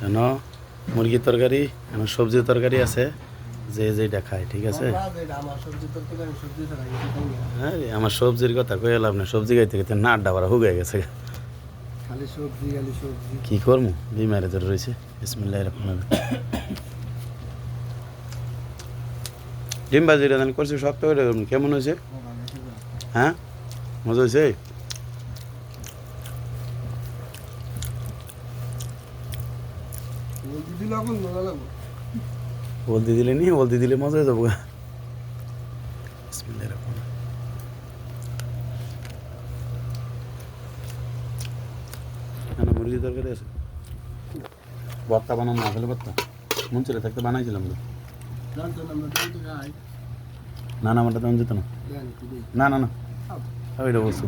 কেন মুরগির তরকারি কেন সবজির তরকারি আছে যে যেটা খায় ঠিক আছে? না। হ্যাঁ আমার সবজির কথা কয়ে লাভ না সবজি খাইতে খাইতে নাট ডাবারা হুগে গেছে। কি করব বিমারে ধরে রয়েছে বিসমিল্লাহ রহমান ডিম বাজিটা করছি শক্ত করে করুন। কেমন হয়েছে? হ্যাঁ? মজা হয়েছে? বলতে দিলে নি বলতে দিলে মজা যাব তরকারি আছে। বানানো না মন ছিল থাকতে না না তেমন না। না না না। ওইটা বলছো।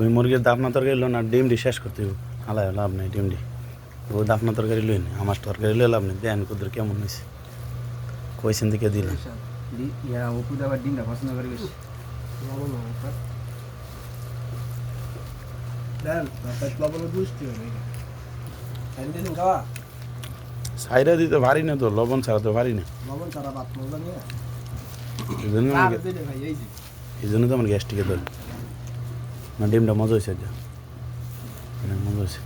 ওই মুরগির দাফনা তরকারি লো না ডিমডি শেষ করতে হবে আলায় লাভ নেই ডিমডি ও দাফনা তরকারি লই নি আমার তরকারি লই লাভ নেই দেন কুদের কেমন হয়েছে কইছেন দিকে দিলাম সাইডে দিতে পারি না তো লবণ ছাড়া তো পারি না। লবণ ছাড়া ভাত মজা নিয়ে এই জন্য তো আমার গ্যাস্ট্রিকে ধরে না ডিমটা মজা হয়েছে en el mundo ese.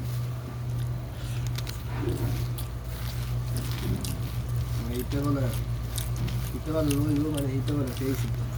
Ahí tengo la. Ahí tengo la luz y luz, manejito con la dice.